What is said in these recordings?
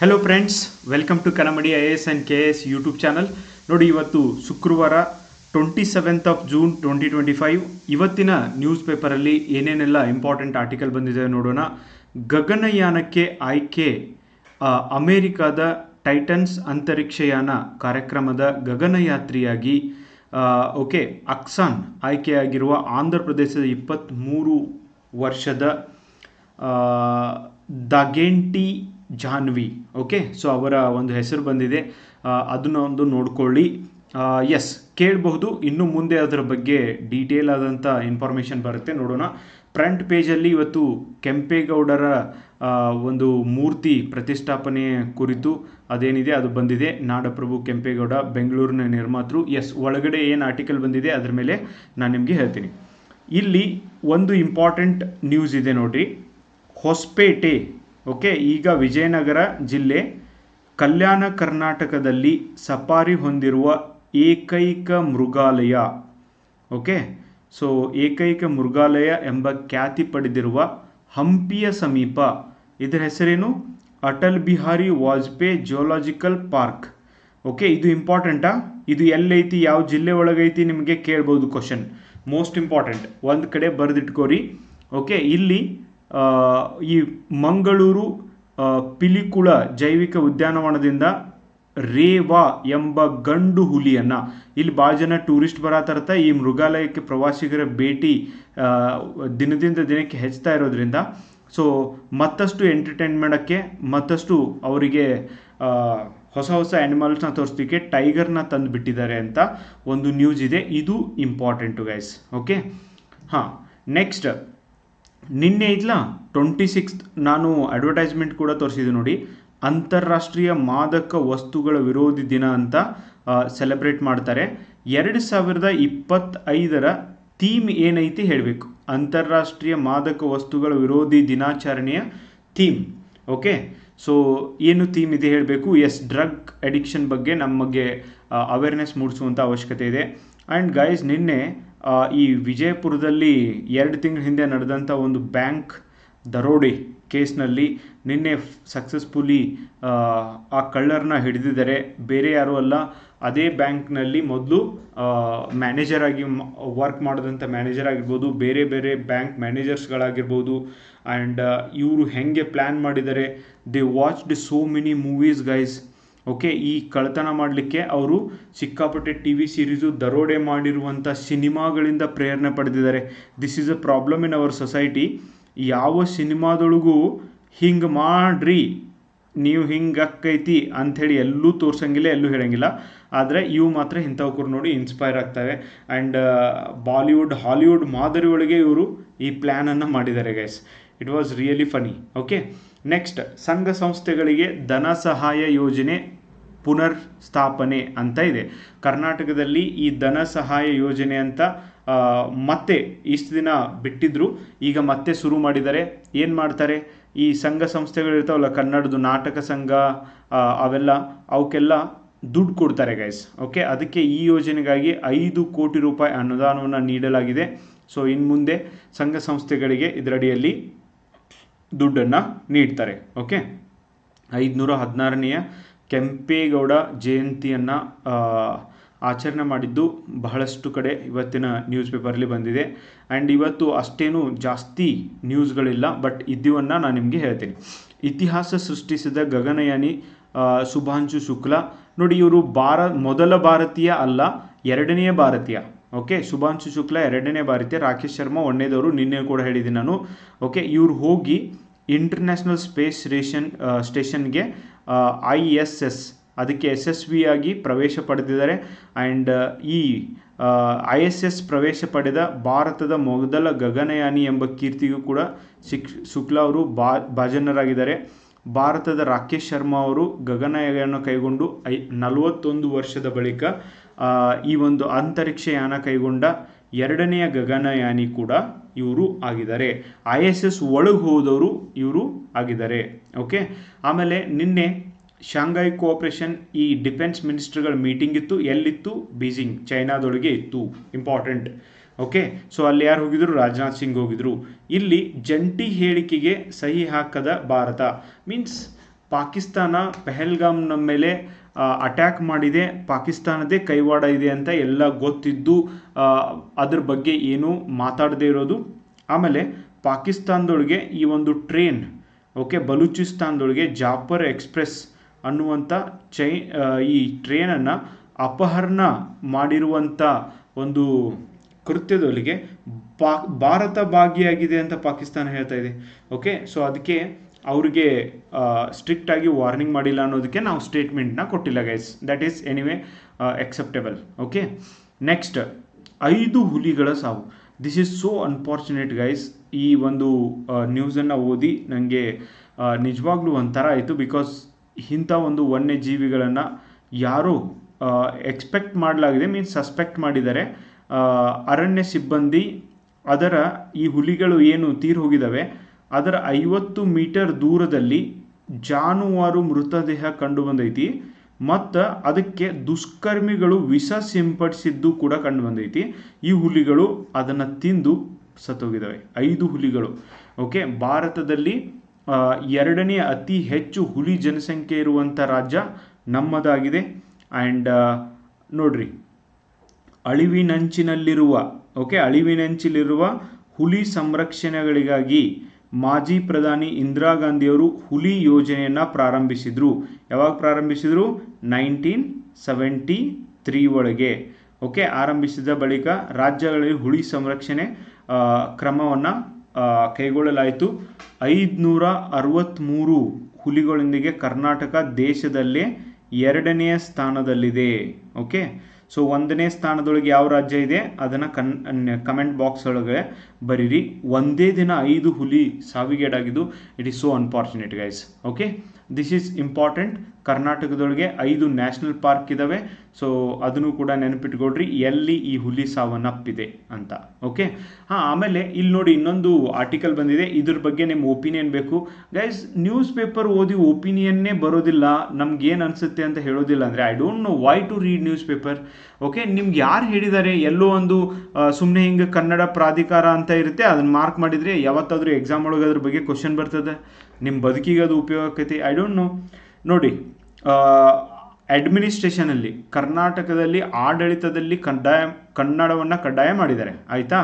Hello friends welcome to ಕನ್ನಮಡಿ I S and K S YouTube channel ನೋಡಿ, ಇವತ್ತು ಶುಕ್ರವಾರ twenty seventh of June twenty twenty five ಇವತ್ತಿನ news ಪೇಪರಲ್ಲಿ ಏನೇನೆಲ್ಲ important article ಬಂದಿದೆ ನೋಡೋಣ. ಗಗನಯಾನಕ್ಕೆ ಆಯ್ಕೆ ಅಮೇರಿಕಾದ ಟೈಟನ್ಸ್ ಅಂತರಿಕ್ಷಯಾನ ಕಾರ್ಯಕ್ರಮದ ಗಗನಯಾತ್ರಿಯಾಗಿ ಓಕೆ ಅಕ್ಸಾನ್ ಆಯ್ಕೆಯಾಗಿರುವ ಆಂಧ್ರ ಪ್ರದೇಶದ ಇಪ್ಪತ್ತ್ಮೂರು ವರ್ಷದ ದಗೇಂಟಿ ಜಾನ್ವಿ. ಓಕೆ ಸೊ ಅವರ ಒಂದು ಹೆಸರು ಬಂದಿದೆ. ಅದನ್ನ ಒಂದು ನೋಡ್ಕೊಳ್ಳಿ. ಎಸ್ ಕೇಳಬಹುದು. ಇನ್ನು ಮುಂದೆ ಅದರ ಬಗ್ಗೆ ಡೀಟೇಲ್ ಆದಂಥ ಇನ್ಫಾರ್ಮೇಷನ್ ಬರುತ್ತೆ. ನೋಡೋಣ. ಫ್ರಂಟ್ ಪೇಜಲ್ಲಿ ಇವತ್ತು ಕೆಂಪೇಗೌಡರ ಒಂದು ಮೂರ್ತಿ ಪ್ರತಿಷ್ಠಾಪನೆ ಕುರಿತು ಅದೇನಿದೆ, ಅದು ಬಂದಿದೆ. ನಾಡಪ್ರಭು ಕೆಂಪೇಗೌಡ, ಬೆಂಗಳೂರಿನ ನಿರ್ಮಾತೃ. ಎಸ್ ಒಳಗಡೆ ಏನು ಆರ್ಟಿಕಲ್ ಬಂದಿದೆ, ಅದರ ಮೇಲೆ ನಾನು ನಿಮಗೆ ಹೇಳ್ತೀನಿ. ಇಲ್ಲಿ ಒಂದು ಇಂಪಾರ್ಟೆಂಟ್ ನ್ಯೂಸ್ ಇದೆ ನೋಡ್ರಿ. ಹೊಸಪೇಟೆ ಓಕೆ, ಈಗ ವಿಜಯನಗರ ಜಿಲ್ಲೆ ಕಲ್ಯಾಣ ಕರ್ನಾಟಕದಲ್ಲಿ ಸಫಾರಿ ಹೊಂದಿರುವ ಏಕೈಕ ಮೃಗಾಲಯ. ಓಕೆ, ಸೊ ಏಕೈಕ ಮೃಗಾಲಯ ಎಂಬ ಖ್ಯಾತಿ ಪಡೆದಿರುವ ಹಂಪಿಯ ಸಮೀಪ, ಇದರ ಹೆಸರೇನು? Atal Bihari Vajpayee geological park. Okay, ಇದು ಇಂಪಾರ್ಟೆಂಟಾ ಇದು ಎಲ್ಲೈತಿ, ಯಾವ ಜಿಲ್ಲೆ ಒಳಗೈತಿ ನಿಮಗೆ ಕೇಳ್ಬೋದು ಕ್ವಶನ್ ಮೋಸ್ಟ್ ಇಂಪಾರ್ಟೆಂಟ್ ಒಂದು ಕಡೆ ಬರೆದಿಟ್ಕೋರಿ. ಓಕೆ, ಇಲ್ಲಿ ಈ ಮಂಗಳೂರು ಪಿಲಿಕುಳ ಜೈವಿಕ ಉದ್ಯಾನವನದಿಂದ ರೇವಾ ಎಂಬ ಗಂಡು ಹುಲಿಯನ್ನ. ಇಲ್ಲಿ ಭಾಳ ಜನ ಟೂರಿಸ್ಟ್ ಬರತರ್ತ ಈ ಮೃಗಾಲಯಕ್ಕೆ ಪ್ರವಾಸಿಗರ ಭೇಟಿ ದಿನದಿಂದ ದಿನಕ್ಕೆ ಹೆಚ್ಚುತ್ತಾ ಇರೋದ್ರಿಂದ. ಸೊ ಮತ್ತಷ್ಟು ಎಂಟರ್ಟೈನ್ ಮಾಡೋಕ್ಕೆ ಮತ್ತಷ್ಟು ಅವರಿಗೆ ಹೊಸ ಹೊಸ ಆ್ಯನಿಮಲ್ಸ್ನ ತೋರಿಸ್ಲಿಕ್ಕೆ ಟೈಗರ್ನ ತಂದು ಬಿಟ್ಟಿದ್ದಾರೆ ಅಂತ ಒಂದು ನ್ಯೂಸ್ ಇದೆ. ಇದು ಇಂಪಾರ್ಟೆಂಟು ಗೈಸ್ ಓಕೆ ಹಾಂ ನೆಕ್ಸ್ಟ್ ನಿನ್ನೆ ಇದ್ಲ ಟ್ವೆಂಟಿ ಸಿಕ್ಸ್ತ್ ನಾನು ಅಡ್ವರ್ಟೈಸ್ಮೆಂಟ್ ಕೂಡ ತೋರಿಸಿದೆ ನೋಡಿ. ಅಂತಾರಾಷ್ಟ್ರೀಯ ಮಾದಕ ವಸ್ತುಗಳ ವಿರೋಧಿ ದಿನ ಅಂತ ಸೆಲೆಬ್ರೇಟ್ ಮಾಡ್ತಾರೆ. ಎರಡು ಸಾವಿರದ ಇಪ್ಪತ್ತೈದರ ಥೀಮ್ ಏನೈತಿ ಹೇಳಬೇಕು? ಅಂತಾರಾಷ್ಟ್ರೀಯ ಮಾದಕ ವಸ್ತುಗಳ ವಿರೋಧಿ ದಿನಾಚರಣೆಯ ಥೀಮ್ ಓಕೆ ಸೊ ಏನು ಥೀಮ್ ಇದೆ ಹೇಳಬೇಕು? ಎಸ್ ಡ್ರಗ್ ಅಡಿಕ್ಷನ್ ಬಗ್ಗೆ ನಮಗೆ ಅವೇರ್ನೆಸ್ ಮೂಡಿಸುವಂಥ ಅವಶ್ಯಕತೆ ಇದೆ. ಆ್ಯಂಡ್ ಗೈಸ್ ನಿನ್ನೆ ಈ ವಿಜಯಪುರದಲ್ಲಿ ಎರಡು ತಿಂಗಳ ಹಿಂದೆ ನಡೆದಂಥ ಒಂದು ಬ್ಯಾಂಕ್ ದರೋಡೆ ಕೇಸ್ನಲ್ಲಿ ನಿನ್ನೆ ಸಕ್ಸಸ್ಫುಲಿ, ಆ ಕಳ್ಳರನ್ನ ಹಿಡಿದಿದ್ದಾರೆ. ಬೇರೆ ಯಾರೂ ಅಲ್ಲ. ಅದೇ ಬ್ಯಾಂಕ್ನಲ್ಲಿ ಮೊದಲು ಮ್ಯಾನೇಜರ್ ಆಗಿ ವರ್ಕ್ ಮಾಡಿದಂಥ ಮ್ಯಾನೇಜರ್ ಆಗಿರ್ಬೋದು, ಬೇರೆ ಬೇರೆ ಬ್ಯಾಂಕ್ ಮ್ಯಾನೇಜರ್ಸ್ಗಳಾಗಿರ್ಬೋದು ಆ್ಯಂಡ್ ಇವರು ಹೆಂಗೆ ಪ್ಲ್ಯಾನ್ ಮಾಡಿದ್ದಾರೆ. They watched so many movies, guys. Okay, ಈ ಕಳ್ತನ ಮಾಡಲಿಕ್ಕೆ ಅವರು ಸಿಕ್ಕಾಪಟ್ಟೆ ಟಿ ವಿ ಸೀರೀಸು ದರೋಡೆ ಮಾಡಿರುವಂಥ ಸಿನಿಮಾಗಳಿಂದ ಪ್ರೇರಣೆ ಪಡೆದಿದ್ದಾರೆ. This is a problem in our society ಯಾವ ಸಿನಿಮಾದೊಳಗೂ ಹಿಂಗೆ ಮಾಡ್ರಿ, ನೀವು ಹಿಂಗೆ ಅಕ್ಕೈತಿ ಅಂಥೇಳಿ ಎಲ್ಲೂ ತೋರ್ಸಂಗಿಲ್ಲ, ಎಲ್ಲೂ ಹೇಳಂಗಿಲ್ಲ. ಆದರೆ ಇವು ಮಾತ್ರ ಇಂಥವ್ರು ನೋಡಿ ಇನ್ಸ್ಪೈರ್ ಆಗ್ತವೆ. ಆ್ಯಂಡ್ ಬಾಲಿವುಡ್ ಹಾಲಿವುಡ್ ಮಾದರಿ ಒಳಗೆ ಇವರು ಈ ಪ್ಲ್ಯಾನನ್ನು ಮಾಡಿದ್ದಾರೆ guys it was really funny okay next ಸಂಘ ಸಂಸ್ಥೆಗಳಿಗೆ ಧನ ಸಹಾಯ ಯೋಜನೆ ಪುನರ್ ಸ್ಥಾಪನೆ ಅಂತ ಇದೆ. ಕರ್ನಾಟಕದಲ್ಲಿ ಈ ಧನ ಸಹಾಯ ಯೋಜನೆ ಅಂತ ಮತ್ತೆ ಇಷ್ಟು ದಿನ ಬಿಟ್ಟಿದ್ರು. ಈಗ ಮತ್ತೆ ಶುರು ಮಾಡಿದ್ದಾರೆ ಏನು ಮಾಡ್ತಾರೆ? ಈ ಸಂಘ ಸಂಸ್ಥೆಗಳಿರ್ತಾವಲ್ಲ, ಕನ್ನಡದು ನಾಟಕ ಸಂಘ ಅವೆಲ್ಲ, ಅವಕ್ಕೆಲ್ಲ ದುಡ್ಡು ಕೊಡ್ತಾರೆ ಗೈಸ್ ಓಕೆ ಅದಕ್ಕೆ ಈ ಯೋಜನೆಗಾಗಿ ಐದು ಕೋಟಿ ರೂಪಾಯಿ ಅನುದಾನವನ್ನು ನೀಡಲಾಗಿದೆ. ಸೊ ಇನ್ನು ಮುಂದೆ ಸಂಘ ಸಂಸ್ಥೆಗಳಿಗೆ ಇದರಡಿಯಲ್ಲಿ ದುಡ್ಡನ್ನು ನೀಡ್ತಾರೆ. ಓಕೆ ಐದುನೂರ ಹದಿನಾರನೆಯ ಕೆಂಪೇಗೌಡ ಜಯಂತಿಯನ್ನು ಆಚರಣೆ ಮಾಡಿದ್ದು ಬಹಳಷ್ಟು ಕಡೆ ಇವತ್ತಿನ ನ್ಯೂಸ್ ಪೇಪರಲ್ಲಿ ಬಂದಿದೆ. ಆ್ಯಂಡ್ ಇವತ್ತು ಅಷ್ಟೇನು ಜಾಸ್ತಿ ನ್ಯೂಸ್ಗಳಿಲ್ಲ ಬಟ್ ಇದ್ದಿವನ್ನು ನಾನು ನಿಮಗೆ ಹೇಳ್ತೀನಿ. ಇತಿಹಾಸ ಸೃಷ್ಟಿಸಿದ ಗಗನಯಾನಿ ಶುಭಾಂಶು ಶುಕ್ಲಾ. ನೋಡಿ, ಇವರು ಭಾರ, ಮೊದಲ ಭಾರತೀಯ ಅಲ್ಲ, ಎರಡನೆಯ ಭಾರತೀಯ. ಓಕೆ ಶುಭಾಂಶು ಶುಕ್ಲಾ ಎರಡನೇ ಭಾರತೀಯ, ರಾಕೇಶ್ ಶರ್ಮಾ ಒಂದನೇದವರು ನಿನ್ನೆ ಕೂಡ ಹೇಳಿದ್ದೀನಿ ನಾನು. ಓಕೆ, ಇವರು ಹೋಗಿ ಇಂಟರ್ನ್ಯಾಷನಲ್ ಸ್ಪೇಸ್ ಸ್ಟೇಷನ್ ಸ್ಟೇಷನ್ಗೆ ಐ ಎಸ್ ಎಸ್ ಅದಕ್ಕೆ ಯಶಸ್ವಿಯಾಗಿ ಪ್ರವೇಶ ಪಡೆದಿದ್ದಾರೆ. ಆ್ಯಂಡ್ ಈ ಐ ಎಸ್ ಎಸ್ ಪ್ರವೇಶ ಪಡೆದ ಭಾರತದ ಮೊದಲ ಗಗನಯಾನಿ ಎಂಬ ಕೀರ್ತಿಗೂ ಕೂಡ ಶಿಕ್, ಶುಕ್ಲಾ ಅವರು ಬಾ ಭಾಜನರಾಗಿದ್ದಾರೆ. ಭಾರತದ ರಾಕೇಶ್ ಶರ್ಮಾ ಅವರು ಗಗನಯಾನ ಕೈಗೊಂಡು ಐ, ನಲವತ್ತೊಂದು ವರ್ಷದ ಬಳಿಕ ಈ ಒಂದು ಅಂತರಿಕ್ಷ ಯಾನ ಕೈಗೊಂಡ ಎರಡನೆಯ ಗಗನಯಾನಿ ಕೂಡ ಇವರು ಆಗಿದ್ದಾರೆ. ಐ ಎಸ್ ಎಸ್ ಒಳಗೆ ಹೋದವರು ಇವರು ಆಗಿದ್ದಾರೆ. ಓಕೆ ಆಮೇಲೆ ನಿನ್ನೆ ಶಾಂಘೈ ಕೋಆಪರೇಷನ್ ಈ ಡಿಫೆನ್ಸ್ ಮಿನಿಸ್ಟರ್ಗಳ ಮೀಟಿಂಗ್ ಇತ್ತು. ಎಲ್ಲಿತ್ತು? ಬೀಜಿಂಗ್, ಚೈನಾದೊಳಗೆ ಇತ್ತು. ಇಂಪಾರ್ಟೆಂಟ್ ಓಕೆ ಸೊ ಅಲ್ಲಿ ಯಾರು ಹೋಗಿದ್ರು? ರಾಜನಾಥ್ ಸಿಂಗ್ ಹೋಗಿದ್ರು. ಇಲ್ಲಿ ಜಂಟಿ ಹೇಳಿಕೆಗೆ ಸಹಿ ಹಾಕದ ಭಾರತ. ಮೀನ್ಸ್ ಪಾಕಿಸ್ತಾನ ಪೆಹಲ್ಗಾಮ್ನ ಮೇಲೆ ಅಟ್ಯಾಕ್ ಮಾಡಿದೆ. ಪಾಕಿಸ್ತಾನದೇ ಕೈವಾಡ ಇದೆ ಅಂತ ಎಲ್ಲ ಗೊತ್ತಿದ್ದು ಅದ್ರ ಬಗ್ಗೆ ಏನೂ ಮಾತಾಡದೇ ಇರೋದು. ಆಮೇಲೆ ಪಾಕಿಸ್ತಾನದೊಳಗೆ ಈ ಒಂದು ಟ್ರೈನ್ ಓಕೆ ಬಲೂಚಿಸ್ತಾನದೊಳಗೆ ಜಾಫರ್ ಎಕ್ಸ್ಪ್ರೆಸ್ ಅನ್ನುವಂಥ ಚೈ ಈ ಟ್ರೈನನ್ನು ಅಪಹರಣ ಮಾಡಿರುವಂಥ ಒಂದು ಕೃತ್ಯದೊಳಗೆ ಪಾ, ಭಾರತ ಭಾಗಿಯಾಗಿದೆ ಅಂತ ಪಾಕಿಸ್ತಾನ ಹೇಳ್ತಾ ಇದೆ. ಓಕೆ ಸೊ ಅದಕ್ಕೆ ಅವ್ರಿಗೆ ಸ್ಟ್ರಿಕ್ಟ್ ಆಗಿ ವಾರ್ನಿಂಗ್ ಮಾಡಿಲ್ಲ ಅನ್ನೋದಕ್ಕೆ ನಾವು ಸ್ಟೇಟ್ಮೆಂಟ್ನ ಕೊಟ್ಟಿಲ್ಲ guys that is anyway acceptable okay next ಐದು ಹುಲಿಗಳ ಸಾವು. This is so unfortunate guys ಈ ಒಂದು ನ್ಯೂಸನ್ನು ಓದಿ ನನಗೆ ನಿಜವಾಗ್ಲೂ ಒಂಥರ ಆಯಿತು ಬಿಕಾಸ್ ಇಂಥ ಒಂದು ವನ್ಯಜೀವಿಗಳನ್ನು ಯಾರೂ ಎಕ್ಸ್ಪೆಕ್ಟ್ ಮಾಡಲಾಗಿದೆ ಮೀನ್ಸ್ ಸಸ್ಪೆಕ್ಟ್ ಮಾಡಿದ್ದಾರೆ. ಅರಣ್ಯ ಸಿಬ್ಬಂದಿ, ಅದರ ಈ ಹುಲಿಗಳು ಏನು ತೀರ್ ಹೋಗಿದ್ದಾವೆ ಅದರ ಐವತ್ತು ಮೀಟರ್ ದೂರದಲ್ಲಿ ಜಾನುವಾರು ಮೃತದೇಹ ಕಂಡು ಬಂದೈತಿ ಮತ್ತು ಅದಕ್ಕೆ ದುಷ್ಕರ್ಮಿಗಳು ವಿಷ ಸಿಂಪಡಿಸಿದ್ದು ಕೂಡ ಕಂಡು ಬಂದೈತಿ ಈ ಹುಲಿಗಳು ಅದನ್ನು ತಿಂದು ಸತ್ತೋಗಿದ್ದಾವೆ. ಐದು ಹುಲಿಗಳು. ಓಕೆ ಭಾರತದಲ್ಲಿ ಎರಡನೇ ಅತಿ ಹೆಚ್ಚು ಹುಲಿ ಜನಸಂಖ್ಯೆ ಇರುವಂಥ ರಾಜ್ಯ ನಮ್ಮದಾಗಿದೆ. ಆ್ಯಂಡ್ ನೋಡ್ರಿ. ಅಳಿವಿನಂಚಿನಲ್ಲಿರುವ ಓಕೆ ಅಳಿವಿನಂಚಿಲಿರುವ ಹುಲಿ ಸಂರಕ್ಷಣೆಗಳಿಗಾಗಿ ಮಾಜಿ ಪ್ರಧಾನಿ ಇಂದಿರಾ ಗಾಂಧಿಯವರು ಹುಲಿ ಯೋಜನೆಯನ್ನು ಪ್ರಾರಂಭಿಸಿದರು. ಯಾವಾಗ ಪ್ರಾರಂಭಿಸಿದರು? ನೈನ್ಟೀನ್ ಸೆವೆಂಟಿ ತ್ರೀ ಒಳಗೆ. ಓಕೆ, ಆರಂಭಿಸಿದ ಬಳಿಕ ರಾಜ್ಯಗಳಲ್ಲಿ ಹುಲಿ ಸಂರಕ್ಷಣೆ ಕ್ರಮವನ್ನು ಕೈಗೊಳ್ಳಲಾಯಿತು. ಐದುನೂರ ಅರವತ್ತ್ಮೂರು ಹುಲಿಗಳೊಂದಿಗೆ ಕರ್ನಾಟಕ ದೇಶದಲ್ಲೇ ಎರಡನೆಯ ಸ್ಥಾನದಲ್ಲಿದೆ. ಓಕೆ ಸೊ ಒಂದನೇ ಸ್ಥಾನದೊಳಗೆ ಯಾವ ರಾಜ್ಯ ಇದೆ? ಅದನ್ನು ಕನ್ ಕಮೆಂಟ್ ಬಾಕ್ಸ್ ಒಳಗೆ ಬರೀರಿ. ಒಂದೇ ದಿನ ಐದು ಹುಲಿ ಸಾವಿಗೇಡಾಗಿದ್ದು it is so unfortunate guys okay this is important ಕರ್ನಾಟಕದೊಳಗೆ ಐದು ನ್ಯಾಷನಲ್ ಪಾರ್ಕ್ ಇದ್ದಾವೆ ಸೊ ಅದನ್ನು ಕೂಡ ನೆನಪಿಟ್ಕೊಳ್ರಿ. ಎಲ್ಲಿ ಈ ಹುಲಿ ಸಾವನ್ನಪ್ಪಿದೆ ಅಂತ. ಓಕೆ ಹಾಂ, ಆಮೇಲೆ ಇಲ್ಲಿ ನೋಡಿ ಇನ್ನೊಂದು ಆರ್ಟಿಕಲ್ ಬಂದಿದೆ. ಇದ್ರ ಬಗ್ಗೆ ನಿಮ್ಮ ಒಪಿನಿಯನ್ ಬೇಕು. ಗೈಸ್ ನ್ಯೂಸ್ ಪೇಪರ್ ಓದಿ ಒಪಿನಿಯನ್ನೇ ಬರೋದಿಲ್ಲ. ನಮ್ಗೆ ಏನು ಅನಿಸುತ್ತೆ ಅಂತ ಹೇಳೋದಿಲ್ಲ ಅಂದರೆ I don't know why to read newspaper okay ನಿಮ್ಗೆ ಯಾರು ಹೇಳಿದ್ದಾರೆ ಎಲ್ಲೋ ಒಂದು ಸುಮ್ಮನೆ ಹಿಂಗೆ ಕನ್ನಡ ಪ್ರಾಧಿಕಾರ ಅಂತ ಇರುತ್ತೆ. ಅದನ್ನ ಮಾರ್ಕ್ ಮಾಡಿದರೆ ಯಾವತ್ತಾದರೂ ಎಕ್ಸಾಮ್ ಒಳಗೆ ಅದ್ರ ಬಗ್ಗೆ ಕ್ವಶನ್ ಬರ್ತದೆ. ನಿಮ್ಮ ಬದುಕಿಗೆ ಅದು ಉಪಯೋಗ ಆಕೈತಿ? ಐ ಡೋಂಟ್ ನೋ ನೋಡಿ ಅಡ್ಮಿನಿಸ್ಟ್ರೇಷನಲ್ಲಿ ಕರ್ನಾಟಕದಲ್ಲಿ, ಆಡಳಿತದಲ್ಲಿ ಕಡ್ಡಾಯ, ಕನ್ನಡವನ್ನು ಕಡ್ಡಾಯ ಮಾಡಿದ್ದಾರೆ. ಆಯಿತಾ?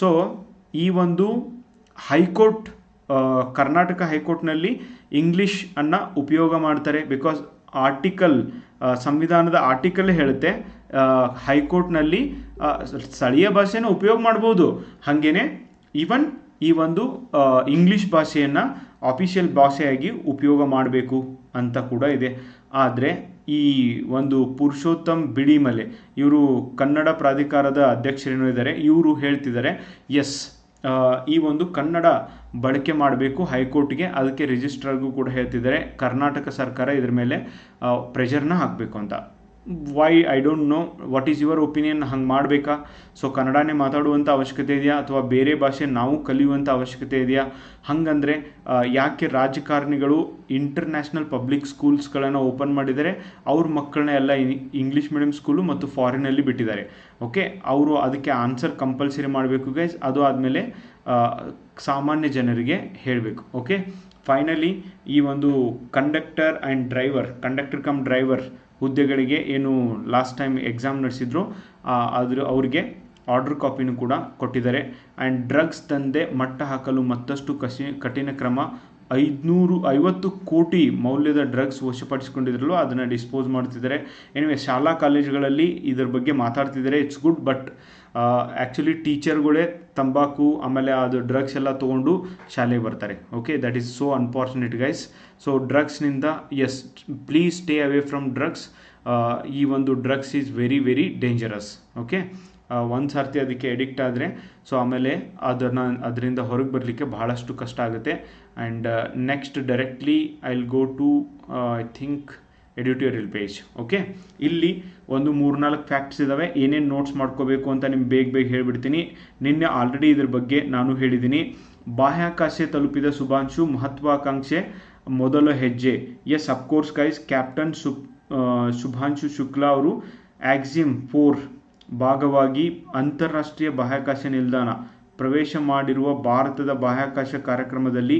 ಸೊ ಈ ಒಂದು ಹೈಕೋರ್ಟ್ ಕರ್ನಾಟಕ ಹೈಕೋರ್ಟ್ನಲ್ಲಿ ಇಂಗ್ಲೀಷ್ ಅನ್ನು ಉಪಯೋಗ ಮಾಡ್ತಾರೆ. ಬಿಕಾಸ್ ಆರ್ಟಿಕಲ್ ಸಂವಿಧಾನದ ಆರ್ಟಿಕಲ್ ಹೇಳುತ್ತೆ ಹೈಕೋರ್ಟ್ನಲ್ಲಿ ಸ್ಥಳೀಯ ಭಾಷೆನ ಉಪಯೋಗ ಮಾಡ್ಬೋದು. ಹಾಗೇನೆ ಈವನ್ ಈ ಒಂದು ಇಂಗ್ಲಿಷ್ ಭಾಷೆಯನ್ನು ಅಫಿಷಿಯಲ್ ಭಾಷೆಯಾಗಿ ಉಪಯೋಗ ಮಾಡಬೇಕು ಅಂತ ಕೂಡ ಇದೆ. ಆದರೆ ಈ ಒಂದು ಪುರುಷೋತ್ತಮ್ ಬಿಡಿಮಲೆ ಇವರು ಕನ್ನಡ ಪ್ರಾಧಿಕಾರದ ಅಧ್ಯಕ್ಷರೇನೂ ಇದ್ದಾರೆ, ಇವರು ಹೇಳ್ತಿದ್ದಾರೆ ಎಸ್ ಈ ಒಂದು ಕನ್ನಡ ಬಳಕೆ ಮಾಡಬೇಕು ಹೈಕೋರ್ಟ್ಗೆ, ಅದಕ್ಕೆ ರಿಜಿಸ್ಟ್ರಾರ್ಗೂ ಕೂಡ ಹೇಳ್ತಿದ್ದಾರೆ. ಕರ್ನಾಟಕ ಸರ್ಕಾರ ಇದ್ರ ಮೇಲೆ ಪ್ರೆಷರ್ನ ಹಾಕಬೇಕು ಅಂತ. Why I don't know what is your opinion ಹಂಗೆ ಮಾಡಬೇಕಾ? ಸೊ ಕನ್ನಡನೇ ಮಾತಾಡುವಂಥ ಅವಶ್ಯಕತೆ ಇದೆಯಾ? ಅಥವಾ ಬೇರೆ ಭಾಷೆ ನಾವು ಕಲಿಯುವಂಥ ಅವಶ್ಯಕತೆ ಇದೆಯಾ? ಹಾಗಂದರೆ ಯಾಕೆ ರಾಜಕಾರಣಿಗಳು ಇಂಟರ್ನ್ಯಾಷನಲ್ ಪಬ್ಲಿಕ್ ಸ್ಕೂಲ್ಸ್ಗಳನ್ನು ಓಪನ್ ಮಾಡಿದರೆ, ಅವ್ರ ಮಕ್ಕಳನ್ನ ಎಲ್ಲ ಇಂಗ್ಲೀಷ್ ಮೀಡಿಯಂ ಸ್ಕೂಲು ಮತ್ತು ಫಾರಿನಲ್ಲಿ ಬಿಟ್ಟಿದ್ದಾರೆ. ಓಕೆ ಅವರು ಅದಕ್ಕೆ ಆನ್ಸರ್ ಕಂಪಲ್ಸರಿ ಮಾಡಬೇಕು ಗೈಸ್ ಅದು ಆದಮೇಲೆ ಸಾಮಾನ್ಯ ಜನರಿಗೆ ಹೇಳಬೇಕು. ಓಕೆ ಫೈನಲಿ ಈ ಒಂದು conductor and driver conductor cum driver ಹುದ್ದೆಗಳಿಗೆ ಏನು ಲಾಸ್ಟ್ ಟೈಮ್ ಎಕ್ಸಾಮ್ ನಡೆಸಿದ್ರು ಅದ್ರ ಅವ್ರಿಗೆ ಆರ್ಡರ್ ಕಾಪಿನೂ ಕೂಡ ಕೊಟ್ಟಿದ್ದಾರೆ. ಆ್ಯಂಡ್ ಡ್ರಗ್ಸ್ ದಂಧೆ ಮಟ್ಟ ಹಾಕಲು ಮತ್ತಷ್ಟು ಕಶಿ ಕಠಿಣ ಕ್ರಮ. ಐದುನೂರು ಐವತ್ತು ಕೋಟಿ ಮೌಲ್ಯದ ಡ್ರಗ್ಸ್ ವಶಪಡಿಸಿಕೊಂಡಿದ್ರಲ್ಲೂ ಅದನ್ನು ಡಿಸ್ಪೋಸ್ ಮಾಡ್ತಿದ್ದಾರೆ. ಎನಿವೆ ಶಾಲಾ ಕಾಲೇಜುಗಳಲ್ಲಿ ಇದ್ರ ಬಗ್ಗೆ ಮಾತಾಡ್ತಿದ್ದಾರೆ. ಇಟ್ಸ್ ಗುಡ್ ಬಟ್ ಆ್ಯಕ್ಚುಲಿ ಟೀಚರ್ಗಳೇ ತಂಬಾಕು, ಆಮೇಲೆ ಅದು ಡ್ರಗ್ಸ್ ಎಲ್ಲ ತೊಗೊಂಡು ಶಾಲೆಗೆ ಬರ್ತಾರೆ. Okay that is so unfortunate guys so ಡ್ರಗ್ಸ್ನಿಂದ yes please stay away from drugs ಈ ಒಂದು drugs is very very dangerous okay ಒಂದು ಸರ್ತಿ ಅದಕ್ಕೆ ಎಡಿಕ್ಟ್ ಆದರೆ ಸೊ ಆಮೇಲೆ ಅದನ್ನು, ಅದರಿಂದ ಹೊರಗೆ ಬರಲಿಕ್ಕೆ ಬಹಳಷ್ಟು ಕಷ್ಟ ಆಗುತ್ತೆ. And next directly I will go to I think editorial page, okay? ಇಲ್ಲಿ ಒಂದು ಮೂರ್ನಾಲ್ಕು ಫ್ಯಾಕ್ಟ್ಸ್ ಇದ್ದಾವೆ ಏನೇನು ನೋಟ್ಸ್ ಮಾಡ್ಕೋಬೇಕು ಅಂತ ನಿಮ್ಗೆ ಬೇಗ ಬೇಗ ಹೇಳಿಬಿಡ್ತೀನಿ. ನಿನ್ನೆ ಆಲ್ರೆಡಿ ಇದ್ರ ಬಗ್ಗೆ ನಾನು ಹೇಳಿದ್ದೀನಿ. ಬಾಹ್ಯಾಕಾಶ ತಲುಪಿದ ಶುಭಾಂಶು ಮಹತ್ವಾಕಾಂಕ್ಷೆ, ಮೊದಲ ಹೆಜ್ಜೆ. ಎಸ್ ಅಫ್ಕೋರ್ಸ್ ಗೈಸ್ ಕ್ಯಾಪ್ಟನ್ ಸು ಶುಭಾಂಶು ಶುಕ್ಲಾ ಅವರು ಆಕ್ಸಿಮ್ ಫೋರ್ ಭಾಗವಾಗಿ ಅಂತಾರಾಷ್ಟ್ರೀಯ ಬಾಹ್ಯಾಕಾಶ ನಿಲ್ದಾಣ. ಪ್ರವೇಶ ಮಾಡಿರುವ ಭಾರತದ ಬಾಹ್ಯಾಕಾಶ ಕಾರ್ಯಕ್ರಮದಲ್ಲಿ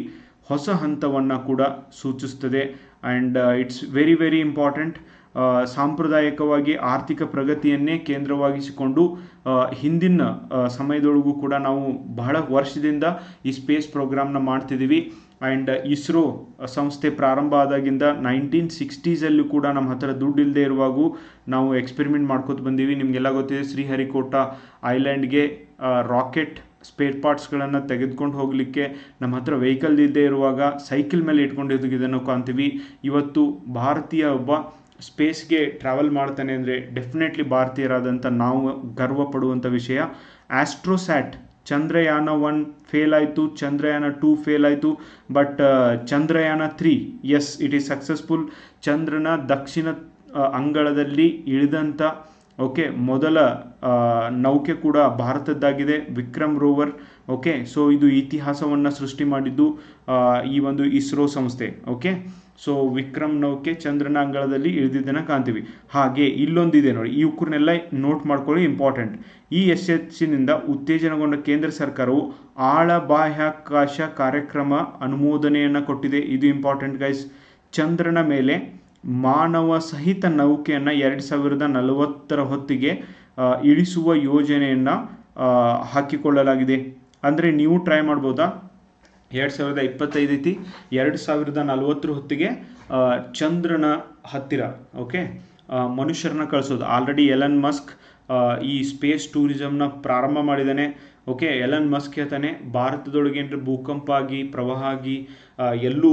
ಹೊಸ ಹಂತವನ್ನು ಕೂಡ ಸೂಚಿಸುತ್ತದೆ and it's very very important ಸಾಂಪ್ರದಾಯಿಕವಾಗಿ ಆರ್ಥಿಕ ಪ್ರಗತಿಯನ್ನೇ ಕೇಂದ್ರವಾಗಿಸಿಕೊಂಡು ಆ, ಹಿಂದಿನ ಆ, ಸಮಯದೊಳಗೂ ಕೂಡ ನಾವು ಬಹಳ ವರ್ಷದಿಂದ ಈ ಸ್ಪೇಸ್ ಪ್ರೋಗ್ರಾಮ್ನ ಮಾಡ್ತಿದ್ದೀವಿ ಆ್ಯಂಡ್ ಇಸ್ರೋ ಸಂಸ್ಥೆ ಪ್ರಾರಂಭ ಆದಾಗಿಂದ ನೈನ್ಟೀನ್ ಸಿಕ್ಸ್ಟೀಸಲ್ಲೂ ಕೂಡ ನಮ್ಮ ಹತ್ರ ದುಡ್ಡು ಇಲ್ಲದೆ ಇರುವಾಗೂ ನಾವು ಎಕ್ಸ್ಪೆರಿಮೆಂಟ್ ಮಾಡ್ಕೋತ ಬಂದೀವಿ. ನಿಮಗೆಲ್ಲ ಗೊತ್ತಿದೆ ಶ್ರೀಹರಿಕೋಟ ಐಲ್ಯಾಂಡ್ಗೆ ರಾಕೆಟ್ ಸ್ಪೇರ್ ಪಾರ್ಟ್ಸ್ಗಳನ್ನು ತೆಗೆದುಕೊಂಡು ಹೋಗಲಿಕ್ಕೆ ನಮ್ಮ ಹತ್ರ ವೆಹಿಕಲ್ ಇಲ್ಲದೆ ಇರುವಾಗ ಸೈಕಲ್ ಮೇಲೆ ಇಟ್ಕೊಂಡು ಇಟ್ಕೊಂಡಿದ್ದನ್ನು ಕಾಣ್ತೀವಿ. ಇವತ್ತು ಭಾರತೀಯ ಒಬ್ಬ ಸ್ಪೇಸ್ಗೆ ಟ್ರಾವೆಲ್ ಮಾಡ್ತಾನೆ ಅಂದರೆ ಡೆಫಿನೆಟ್ಲಿ ಭಾರತೀಯರಾದಂಥ ನಾವು ಗರ್ವ ಪಡುವಂಥ ವಿಷಯ. ಆಸ್ಟ್ರೋಸ್ಯಾಟ್, ಚಂದ್ರಯಾನ ಒನ್ ಫೇಲ್ ಆಯಿತು ಚಂದ್ರಯಾನ ಟೂ ಫೇಲ್ ಆಯಿತು but Chandrayaan three, yes, it is successful. ಚಂದ್ರನ ದಕ್ಷಿಣ ಅಂಗಳದಲ್ಲಿ ಇಳಿದಂಥ ಓಕೆ, ಮೊದಲ ನೌಕೆ ಕೂಡ ಭಾರತದ್ದಾಗಿದೆ ವಿಕ್ರಮ್ ರೋವರ್. ಓಕೆ, ಸೊ ಇದು ಇತಿಹಾಸವನ್ನು ಸೃಷ್ಟಿ ಮಾಡಿದ್ದು ಈ ಒಂದು ಇಸ್ರೋ ಸಂಸ್ಥೆ. ಓಕೆ, ಸೊ ವಿಕ್ರಮ್ ನೌಕೆ ಚಂದ್ರನ ಅಂಗಳದಲ್ಲಿ ಇಳಿದಿದ್ದನ್ನು ಕಾಣ್ತೀವಿ. ಹಾಗೆ ಇಲ್ಲೊಂದಿದೆ ನೋಡಿ, ಈ ಉಕ್ಕರನ್ನೆಲ್ಲ ನೋಟ್ ಮಾಡ್ಕೊಳ್ಳಿ ಇಂಪಾರ್ಟೆಂಟ್ ಈ ಯಶಸ್ಸಿನಿಂದ ಉತ್ತೇಜನಗೊಂಡ ಕೇಂದ್ರ ಸರ್ಕಾರವು ಆಳ ಬಾಹ್ಯಾಕಾಶ ಕಾರ್ಯಕ್ರಮ ಅನುಮೋದನೆಯನ್ನು ಕೊಟ್ಟಿದೆ. ಇದು ಇಂಪಾರ್ಟೆಂಟ್ ಗೈಸ್ ಚಂದ್ರನ ಮೇಲೆ ಮಾನವ ಸಹಿತ ನೌಕೆಯನ್ನು ಎರಡು ಸಾವಿರದ ನಲವತ್ತರ ಹೊತ್ತಿಗೆ ಇಳಿಸುವ ಯೋಜನೆಯನ್ನು ಹಾಕಿಕೊಳ್ಳಲಾಗಿದೆ. ಅಂದರೆ ನೀವು ಟ್ರೈ ಮಾಡ್ಬೋದಾ? ಎರಡು ಸಾವಿರದ ಇಪ್ಪತ್ತೈದು ಐತಿ. ಎರಡು ಸಾವಿರದ ನಲವತ್ತರ ಹೊತ್ತಿಗೆ ಚಂದ್ರನ ಹತ್ತಿರ ಓಕೆ ಮನುಷ್ಯರನ್ನ ಕಳಿಸೋದು. ಆಲ್ರೆಡಿ ಎಲನ್ ಮಸ್ಕ್ ಈ ಸ್ಪೇಸ್ ಟೂರಿಸಮ್ನ ಪ್ರಾರಂಭ ಮಾಡಿದ್ದಾನೆ. ಓಕೆ ಎಲನ್ ಮಸ್ಕ್ ಹೇಳ್ತಾನೆ, ಭಾರತದೊಳಗೆ ಏನಾರ ಭೂಕಂಪ ಆಗಿ, ಪ್ರವಾಹ ಆಗಿ ಎಲ್ಲೂ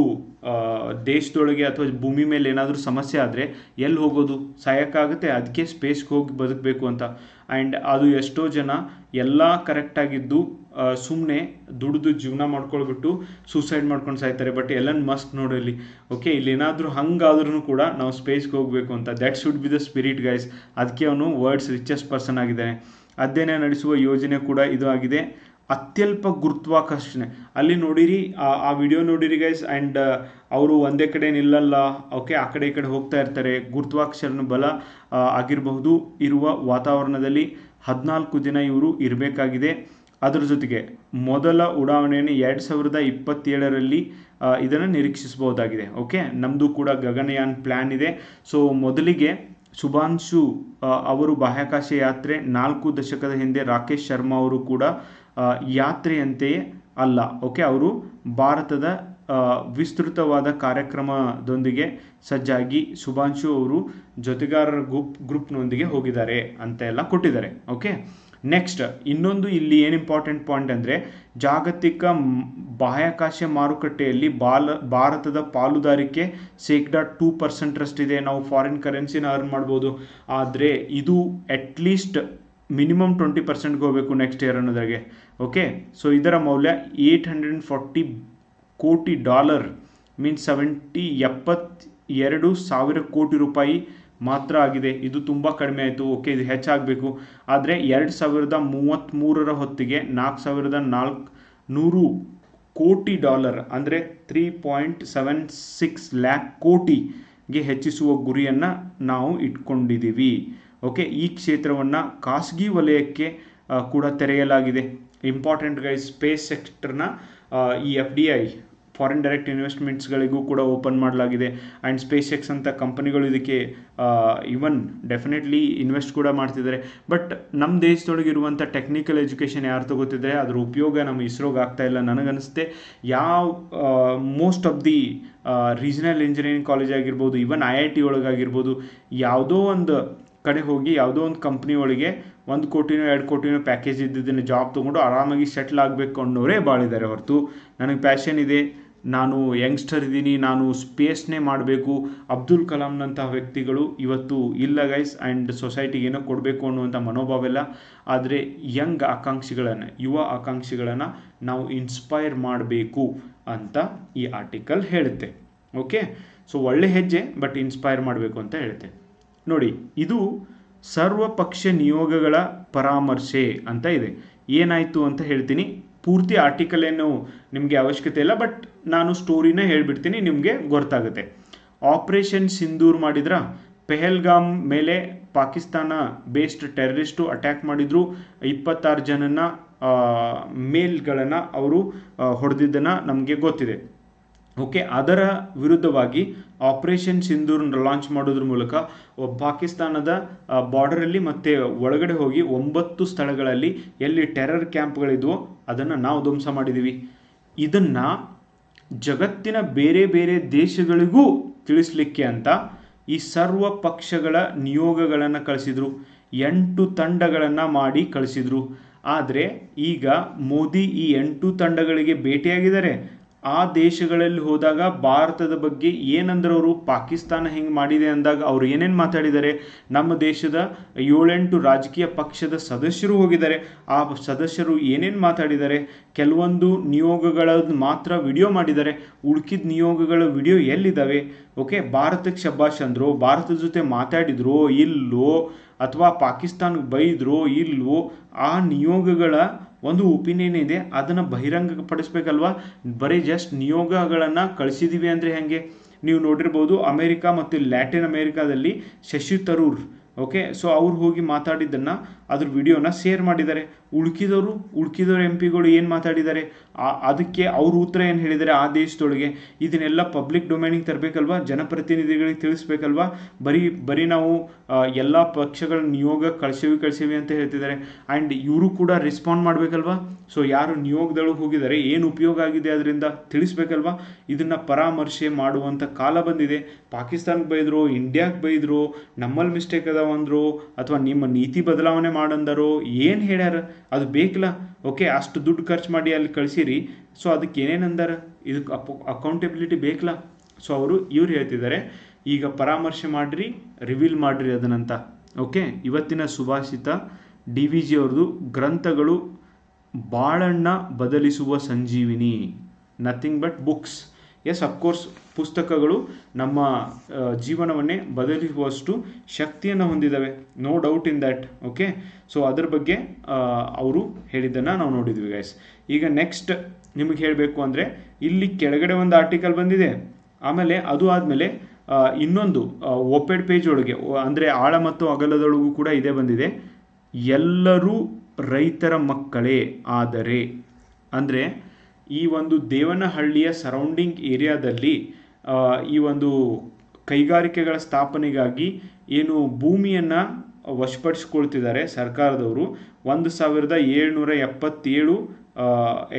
ದೇಶದೊಳಗೆ ಅಥವಾ ಭೂಮಿ ಮೇಲೆ ಏನಾದರೂ ಸಮಸ್ಯೆ ಆದರೆ ಎಲ್ಲಿ ಹೋಗೋದು? ಸಾಯಕ್ಕಾಗುತ್ತೆ ಅದಕ್ಕೆ ಸ್ಪೇಸ್ಗೆ ಹೋಗಿ ಬದುಕಬೇಕು ಅಂತ. ಆ್ಯಂಡ್ ಅದು ಎಷ್ಟೋ ಜನ ಎಲ್ಲ ಕರೆಕ್ಟಾಗಿದ್ದು ಸುಮ್ಮನೆ ದುಡಿದು ಜೀವನ ಮಾಡ್ಕೊಳ್ಬಿಟ್ಟು ಸೂಸೈಡ್ ಮಾಡ್ಕೊಂಡು ಸಾಯ್ತಾರೆ ಬಟ್ ಎಲನ್ ಮಸ್ಕ್ ನೋಡಲಿ ಓಕೆ ಇಲ್ಲಿ ಏನಾದರೂ ಹಂಗಾದ್ರೂ ಕೂಡ ನಾವು ಸ್ಪೇಸ್ಗೆ ಹೋಗಬೇಕು ಅಂತ. That should be the spirit guys ಅದಕ್ಕೆ ಅವನು ವರ್ಲ್ಡ್ಸ್ ರಿಚೆಸ್ಟ್ ಪರ್ಸನ್ ಆಗಿದ್ದಾನೆ. ಅಧ್ಯಯನ ನಡೆಸುವ ಯೋಜನೆ ಕೂಡ ಇದು ಆಗಿದೆ. ಅತ್ಯಲ್ಪ ಗುರುತ್ವಾಕರ್ಷಣೆ. ಅಲ್ಲಿ ನೋಡಿರಿ, ಆ ವಿಡಿಯೋ ನೋಡಿರಿ ಗೈಸ್ ಆ್ಯಂಡ್ ಅವರು ಒಂದೇ ಕಡೆ ನಿಲ್ಲಲ್ಲ ಓಕೆ ಆ ಕಡೆ ಈ ಕಡೆ ಹೋಗ್ತಾ ಇರ್ತಾರೆ. ಗುರುತ್ವಾಕರ್ಷಣ ಬಲ ಆಗಿರಬಹುದು ಇರುವ ವಾತಾವರಣದಲ್ಲಿ ಹದಿನಾಲ್ಕು ದಿನ ಇವರು ಇರಬೇಕಾಗಿದೆ. ಅದರ ಜೊತೆಗೆ ಮೊದಲ ಉಡಾವಣೆಯನ್ನು ಎರಡು ಸಾವಿರದ ಇಪ್ಪತ್ತೇಳರಲ್ಲಿ ಇದನ್ನು ನಿರೀಕ್ಷಿಸಬಹುದಾಗಿದೆ. ಓಕೆ ನಮ್ಮದು ಕೂಡ ಗಗನಯಾನ್ ಪ್ಲ್ಯಾನ್ ಇದೆ. ಸೊ ಮೊದಲಿಗೆ ಶುಭಾಂಶು ಅವರು ಬಾಹ್ಯಾಕಾಶ ಯಾತ್ರೆ ನಾಲ್ಕು ದಶಕದ ಹಿಂದೆ ರಾಕೇಶ್ ಶರ್ಮಾ ಅವರು ಕೂಡ ಯಾತ್ರೆಯಂತೆಯೇ ಅಲ್ಲ. ಓಕೆ ಅವರು ಭಾರತದ ವಿಸ್ತೃತವಾದ ಕಾರ್ಯಕ್ರಮದೊಂದಿಗೆ ಸಜ್ಜಾಗಿ ಶುಭಾಂಶು ಅವರು ಜೊತೆಗಾರರ ಗ್ರೂಪ್ ಗ್ರೂಪ್ನೊಂದಿಗೆ ಹೋಗಿದ್ದಾರೆ ಅಂತ ಎಲ್ಲ ಕೊಟ್ಟಿದ್ದಾರೆ. ಓಕೆ ನೆಕ್ಸ್ಟ್ ಇನ್ನೊಂದು ಇಲ್ಲಿ ಏನು ಇಂಪಾರ್ಟೆಂಟ್ ಪಾಯಿಂಟ್ ಅಂದರೆ ಜಾಗತಿಕ ಬಾಹ್ಯಾಕಾಶ ಮಾರುಕಟ್ಟೆಯಲ್ಲಿ ಬಾಲ, ಭಾರತದ ಪಾಲುದಾರಿಕೆ ಶೇಕಡಾ ಟೂ ಪರ್ಸೆಂಟ್ರಷ್ಟಿದೆ ನಾವು ಫಾರಿನ್ ಕರೆನ್ಸಿನ ಅರ್ನ್ ಮಾಡ್ಬೋದು. ಆದರೆ ಇದು ಅಟ್ಲೀಸ್ಟ್ ಮಿನಿಮಮ್ ಟ್ವೆಂಟಿ ಪರ್ಸೆಂಟ್ಗೆ ಹೋಗಬೇಕು ನೆಕ್ಸ್ಟ್ ಇಯರ್ ಅನ್ನೋದಾಗೆ ಓಕೆ ಸೊ ಇದರ ಮೌಲ್ಯ eight hundred and forty crore dollar means seventy ಎಪ್ಪತ್ತೆರಡು ಸಾವಿರ ಕೋಟಿ ರೂಪಾಯಿ ಮಾತ್ರ ಆಗಿದೆ. ಇದು ತುಂಬ ಕಡಿಮೆ ಆಯಿತು. ಓಕೆ, ಇದು ಹೆಚ್ಚಾಗಬೇಕು. ಆದರೆ ಎರಡು ಸಾವಿರದ ಮೂವತ್ತ್ಮೂರರ ಹೊತ್ತಿಗೆ ನಾಲ್ಕು ಸಾವಿರದ ನಾಲ್ಕು ನೂರು ಕೋಟಿ ಡಾಲರ್, ಅಂದರೆ three point seven six lakh ಕೋಟಿಗೆ ಹೆಚ್ಚಿಸುವ ಗುರಿಯನ್ನು ನಾವು ಇಟ್ಕೊಂಡಿದ್ದೀವಿ. ಓಕೆ, ಈ ಕ್ಷೇತ್ರವನ್ನು ಖಾಸಗಿ ವಲಯಕ್ಕೆ ಕೂಡ ತೆರೆಯಲಾಗಿದೆ. ಇಂಪಾರ್ಟೆಂಟ್ ಗೈಸ್, ಸ್ಪೇಸ್ ಸೆಕ್ಟರ್ನ ಈ F D I foreign direct ಇನ್ವೆಸ್ಟ್ಮೆಂಟ್ಸ್ಗಳಿಗೂ ಕೂಡ ಓಪನ್ ಮಾಡಲಾಗಿದೆ. ಆ್ಯಂಡ್ ಸ್ಪೇಸ್ ಎಕ್ಸ್ ಅಂತ ಕಂಪನಿಗಳು ಇದಕ್ಕೆ ಇವನ್ ಡೆಫಿನೆಟ್ಲಿ ಇನ್ವೆಸ್ಟ್ ಕೂಡ ಮಾಡ್ತಿದ್ದಾರೆ. ಬಟ್ ನಮ್ಮ ದೇಶದೊಳಗಿರುವಂಥ ಟೆಕ್ನಿಕಲ್ ಎಜುಕೇಷನ್ ಯಾರು ತಗೋತಿದ್ದಾರೆ ಅದರ ಉಪಯೋಗ ನಮ್ಮ ಇಸ್ರೋಗೆ ಆಗ್ತಾ ಇಲ್ಲ ನನಗನ್ನಿಸುತ್ತೆ ಯಾವ most of the regional engineering college ಆಗಿರ್ಬೋದು ಇವನ್ ಐ ಐ ಟಿ ಒಳಗಾಗಿರ್ಬೋದು, ಯಾವುದೋ ಒಂದು ಕಡೆ ಹೋಗಿ, ಯಾವುದೋ ಒಂದು ಕಂಪ್ನಿ ಒಳಗೆ ಒಂದು ಕೋಟಿನೋ ಎರಡು ಕೋಟಿನೋ ಪ್ಯಾಕೇಜ್ ಇದ್ದಿದ್ದನ್ನು ಜಾಬ್ ತೊಗೊಂಡು ಆರಾಮಾಗಿ ಸೆಟ್ಲ್ ಆಗಬೇಕು ಅನ್ನೋರೇ ಭಾಳಿದ್ದಾರೆ ಹೊರತು. ನನಗೆ ಪ್ಯಾಷನ್ ಇದೆ. ನಾನು ಯಂಗ್ಸ್ಟರ್ ಇದ್ದೀನಿ, ನಾನು ಸ್ಪೇಸ್ನೇ ಮಾಡಬೇಕು. ಅಬ್ದುಲ್ ಕಲಾಂನಂತಹ ವ್ಯಕ್ತಿಗಳು ಇವತ್ತು ಇಲ್ಲ ಗೈಸ್ ಆ್ಯಂಡ್ ಸೊಸೈಟಿಗೆ ಏನೋ ಕೊಡಬೇಕು ಅನ್ನುವಂಥ ಮನೋಭಾವ ಇಲ್ಲ ಆದರೆ ಯಂಗ್ ಆಕಾಂಕ್ಷಿಗಳನ್ನು, ಯುವ ಆಕಾಂಕ್ಷಿಗಳನ್ನು ನಾವು ಇನ್ಸ್ಪೈರ್ ಮಾಡಬೇಕು ಅಂತ ಈ ಆರ್ಟಿಕಲ್ ಹೇಳುತ್ತೆ. ಓಕೆ ಸೊ ಒಳ್ಳೆ ಹೆಜ್ಜೆ ಬಟ್ ಇನ್ಸ್ಪೈರ್ ಮಾಡಬೇಕು ಅಂತ ಹೇಳುತ್ತೆ. ನೋಡಿ, ಇದು ಸರ್ವಪಕ್ಷ ನಿಯೋಗಗಳ ಪರಾಮರ್ಶೆ ಅಂತ ಇದೆ. ಏನಾಯಿತು ಅಂತ ಹೇಳ್ತೀನಿ. ಪೂರ್ತಿ ಆರ್ಟಿಕಲ್ ಏನು ನಿಮಗೆ ಅವಶ್ಯಕತೆ ಇಲ್ಲ ಬಟ್ ನಾನು ಸ್ಟೋರಿನ ಹೇಳ್ಬಿಡ್ತೀನಿ, ನಿಮಗೆ ಗೊತ್ತಾಗುತ್ತೆ. ಆಪರೇಷನ್ ಸಿಂಧೂರ್ ಮಾಡಿದ್ರ? ಪೆಹಲ್ಗಾಮ್ ಮೇಲೆ ಪಾಕಿಸ್ತಾನ ಬೇಸ್ಡ್ ಟೆರರಿಸ್ಟು ಅಟ್ಯಾಕ್ ಮಾಡಿದ್ರು. ಇಪ್ಪತ್ತಾರು ಜನನ ಮೇಲ್ಗಳನ್ನು ಅವರು ಹೊಡೆದಿದ್ದನ್ನು ನಮಗೆ ಗೊತ್ತಿದೆ. ಓಕೆ ಅದರ ವಿರುದ್ಧವಾಗಿ ಆಪರೇಷನ್ ಸಿಂಧೂರ್ನ ಲಾಂಚ್ ಮಾಡೋದ್ರ ಮೂಲಕ ಪಾಕಿಸ್ತಾನದ ಬಾರ್ಡರಲ್ಲಿ ಮತ್ತು ಒಳಗಡೆ ಹೋಗಿ ಒಂಬತ್ತು ಸ್ಥಳಗಳಲ್ಲಿ ಎಲ್ಲಿ ಟೆರರ್ ಕ್ಯಾಂಪ್ಗಳಿದ್ವೋ ಅದನ್ನು ನಾವು ಧ್ವಂಸ ಮಾಡಿದ್ದೀವಿ ಇದನ್ನು ಜಗತ್ತಿನ ಬೇರೆ ಬೇರೆ ದೇಶಗಳಿಗೂ ತಿಳಿಸ್ಲಿಕ್ಕೆ ಅಂತ ಈ ಸರ್ವ ಪಕ್ಷಗಳ ನಿಯೋಗಗಳನ್ನು ಕಳಿಸಿದ್ರು, ಎಂಟು ತಂಡಗಳನ್ನು ಮಾಡಿ ಕಳಿಸಿದ್ರು. ಆದರೆ ಈಗ ಮೋದಿ ಈ ಎಂಟು ತಂಡಗಳಿಗೆ ಭೇಟಿಯಾಗಿದ್ದಾರೆ. ಆ ದೇಶಗಳಲ್ಲಿ ಹೋದಾಗ ಭಾರತದ ಬಗ್ಗೆ ಏನಂದ್ರೆ ಅವರು ಪಾಕಿಸ್ತಾನ ಹೆಂಗೆ ಮಾಡಿದೆ ಅಂದಾಗ ಅವ್ರು ಏನೇನು ಮಾತಾಡಿದ್ದಾರೆ? ನಮ್ಮ ದೇಶದ ಏಳೆಂಟು ರಾಜಕೀಯ ಪಕ್ಷದ ಸದಸ್ಯರು ಹೋಗಿದ್ದಾರೆ. ಆ ಸದಸ್ಯರು ಏನೇನು ಮಾತಾಡಿದ್ದಾರೆ? ಕೆಲವೊಂದು ನಿಯೋಗಗಳ ಮಾತ್ರ ವಿಡಿಯೋ ಮಾಡಿದ್ದಾರೆ. ಉಳ್ಕಿದ ನಿಯೋಗಗಳ ವಿಡಿಯೋ ಎಲ್ಲಿದ್ದಾವೆ? ಓಕೆ, ಭಾರತಕ್ಕೆ ಶಬ್ಬಾಷ್ ಅಂದರು, ಭಾರತದ ಜೊತೆ ಮಾತಾಡಿದ್ರೋ ಇಲ್ಲೋ? ಅಥವಾ ಪಾಕಿಸ್ತಾನಕ್ಕೆ ಬೈದ್ರೋ ಇಲ್ವೋ ಆ ನಿಯೋಗಗಳ ಒಂದು ಒಪಿನಿಯನ್ ಇದೆ, ಅದನ್ನು ಬಹಿರಂಗಪಡಿಸ್ಬೇಕಲ್ವಾ? ಬರೀ ಜಸ್ಟ್ ನಿಯೋಗಗಳನ್ನು ಕಳಿಸಿದೀವಿ ಅಂದರೆ ಹೇಗೆ? ನೀವು ನೋಡಿರ್ಬೋದು ಅಮೇರಿಕಾ ಮತ್ತು ಲ್ಯಾಟಿನ್ ಅಮೇರಿಕಾದಲ್ಲಿ ಶಶಿ ತರೂರ್ ಓಕೆ ಸೊ ಅವ್ರು ಹೋಗಿ ಮಾತಾಡಿದ್ದನ್ನು ಅದ್ರ ವಿಡಿಯೋನ ಶೇರ್ ಮಾಡಿದ್ದಾರೆ. ಉಳ್ಕಿದವರು ಉಳ್ಕಿದವರು ಎಂ ಪಿಗಳು ಏನು ಮಾತಾಡಿದ್ದಾರೆ? ಅದಕ್ಕೆ ಅವ್ರ ಉತ್ತರ ಏನು ಹೇಳಿದ್ದಾರೆ ಆ ದೇಶದೊಳಗೆ? ಇದನ್ನೆಲ್ಲ ಪಬ್ಲಿಕ್ ಡೊಮೈನಿಗೆ ತರಬೇಕಲ್ವಾ? ಜನಪ್ರತಿನಿಧಿಗಳಿಗೆ ತಿಳಿಸ್ಬೇಕಲ್ವಾ? ಬರೀ ಬರೀ ನಾವು ಎಲ್ಲ ಪಕ್ಷಗಳ ನಿಯೋಗ ಕಳಿಸೇವಿ ಕಳಿಸೇವಿ ಅಂತ ಹೇಳ್ತಿದ್ದಾರೆ. ಆ್ಯಂಡ್ ಇವರು ಕೂಡ ರೆಸ್ಪಾಂಡ್ ಮಾಡಬೇಕಲ್ವಾ? ಸೊ ಯಾರು ನಿಯೋಗದೊಳಗೆ ಹೋಗಿದ್ದಾರೆ, ಏನು ಉಪಯೋಗ ಆಗಿದೆ ಅದರಿಂದ ತಿಳಿಸ್ಬೇಕಲ್ವಾ? ಇದನ್ನು ಪರಾಮರ್ಶೆ ಮಾಡುವಂಥ ಕಾಲ ಬಂದಿದೆ. ಪಾಕಿಸ್ತಾನಕ್ಕೆ ಬೈದರು ಇಂಡಿಯಾಗೆ ಬೈದರು ನಮ್ಮಲ್ಲಿ ಮಿಸ್ಟೇಕ್ ಅದಾವಂದರು ಅಥವಾ ನಿಮ್ಮ ನೀತಿ ಬದಲಾವಣೆ ಮಾಡಂದರೋ ಏನು ಹೇಳ್ಯಾರ? ಅದು ಬೇಕಲ್ಲ. ಓಕೆ, ಅಷ್ಟು ದುಡ್ಡು ಖರ್ಚು ಮಾಡಿ ಅಲ್ಲಿ ಕಳಿಸಿರಿ. ಸೊ ಅದಕ್ಕೆ ಏನೇನು ಅಂದಾರ? ಇದಕ್ಕೆ ಅಪ್ ಅಕೌಂಟಬಿಲಿಟಿ ಬೇಕಲ್ಲ. ಸೊ ಅವರು ಇವ್ರು ಹೇಳ್ತಿದ್ದಾರೆ, ಈಗ ಪರಾಮರ್ಶೆ ಮಾಡಿರಿ ರಿವೀಲ್ ಮಾಡಿರಿ ಅದನ್ನಂತ. ಓಕೆ, ಇವತ್ತಿನ ಸುಭಾಷಿತ ಡಿ ವಿ ಜಿ ಅವ್ರದ್ದು ಗ್ರಂಥಗಳು ಬಾಳಣ್ಣ ಬದಲಿಸುವ ಸಂಜೀವಿನಿ. Nothing but books yes of course ಪುಸ್ತಕಗಳು ನಮ್ಮ ಜೀವನವನ್ನೇ ಬದಲಿಸುವಷ್ಟು ಶಕ್ತಿಯನ್ನು ಹೊಂದಿದ್ದಾವೆ. No doubt in that okay so ಅದರ ಬಗ್ಗೆ ಅವರು ಹೇಳಿದ್ದನ್ನು ನಾವು ನೋಡಿದ್ವಿ ಗೈಸ್ ಈಗ ನೆಕ್ಸ್ಟ್ ನಿಮಗೆ ಹೇಳಬೇಕು ಅಂದರೆ, ಇಲ್ಲಿ ಕೆಳಗಡೆ ಒಂದು ಆರ್ಟಿಕಲ್ ಬಂದಿದೆ. ಆಮೇಲೆ ಅದು ಆದಮೇಲೆ ಇನ್ನೊಂದು ಓಪೆಡ್ ಪೇಜ್ ಒಳಗೆ ಅಂದರೆ ಆಳ ಮತ್ತು ಅಗಲದೊಳಗೂ ಕೂಡ ಇದೇ ಬಂದಿದೆ. ಎಲ್ಲರೂ ರೈತರ ಮಕ್ಕಳೇ ಆದರೆ, ಅಂದರೆ ಈ ಒಂದು ದೇವನಹಳ್ಳಿಯ ಸರೌಂಡಿಂಗ್ ಏರಿಯಾದಲ್ಲಿ ಈ ಒಂದು ಕೈಗಾರಿಕೆಗಳ ಸ್ಥಾಪನೆಗಾಗಿ ಏನು ಭೂಮಿಯನ್ನು ವಶಪಡಿಸ್ಕೊಳ್ತಿದ್ದಾರೆ ಸರ್ಕಾರದವರು. ಒಂದು ಸಾವಿರದ ಏಳ್ನೂರ ಎಪ್ಪತ್ತೇಳು